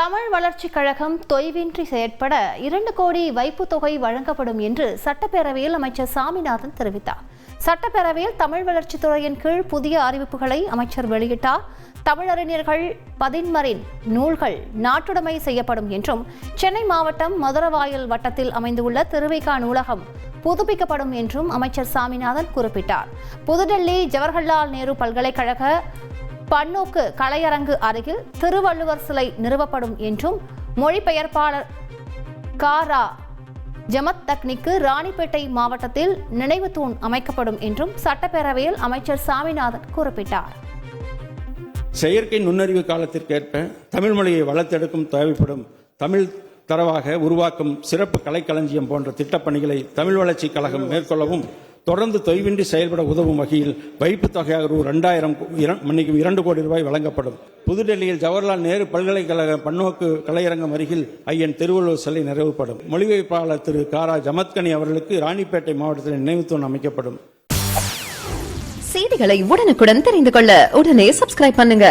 தமிழ் வளர்ச்சிக் கழகம் தொய்வின்றி செயற்பட இரண்டு கோடி வைப்புத் தொகை வழங்கப்படும் என்று சட்டப்பேரவையில் அமைச்சர் சாமிநாதன் தெரிவித்தார். சட்டப்பேரவையில் தமிழ் வளர்ச்சித் துறையின் கீழ் புதிய அறிவிப்புகளை அமைச்சர் வெளியிட்டார். தமிழறிஞர்கள் பதின்மரின் நூல்கள் நாட்டுடைமை செய்யப்படும் என்றும் சென்னை மாவட்டம் மதுரவாயல் வட்டத்தில் அமைந்துள்ள திருவிகா நூலகம் புதுப்பிக்கப்படும் என்றும் அமைச்சர் சாமிநாதன் குறிப்பிட்டார். புதுடெல்லி ஜவஹர்லால் நேரு பல்கலைக்கழக பன்னோக்கு கலையரங்கு அருகில் திருவள்ளுவர் சிலை நிறுவப்படும் என்றும் மொழிபெயர்ப்பாளர் காரா ஜமத் தக்னிக்கு ராணிப்பேட்டை மாவட்டத்தில் நினைவு தூண் அமைக்கப்படும் என்றும் சட்டப்பேரவையில் அமைச்சர் சாமிநாதன் குறிப்பிட்டார். செயற்கை நுண்ணறிவு காலத்திற்கேற்ப தமிழ் மொழியை வளர்த்தெடுக்கும் தேவைப்படும் தமிழ் தரவாக உருவாக்கும் சிறப்பு கலைக்களஞ்சியம் போன்ற திட்டப்பணிகளை தமிழ் வளர்ச்சிக் கழகம் மேற்கொள்ளவும் தொடர்ந்து தொய்வின்றி செயல்பட உதவும் வகையில் வைப்பு தொகையாக ரூ ரெண்டாயிரம் மன்னிக்கும் இரண்டு கோடி ரூபாய் வழங்கப்படும். புதுடெல்லியில் ஜவஹர்லால் நேரு பல்கலைக்கழக பன்னோக்கு கலையரங்கம் அருகில் ஐயன் திருவள்ளுவர் சிலை நிறைவுப்படும். மொழிபெயர்ப்பாளர் திரு காரா ஜமத்கனி அவர்களுக்கு ராணிப்பேட்டை மாவட்டத்தில் நினைவுத்தூண் அமைக்கப்படும். செய்திகளை உடனுக்குடன் தெரிந்து கொள்ள உடனே சப்ஸ்கிரைப் பண்ணுங்க.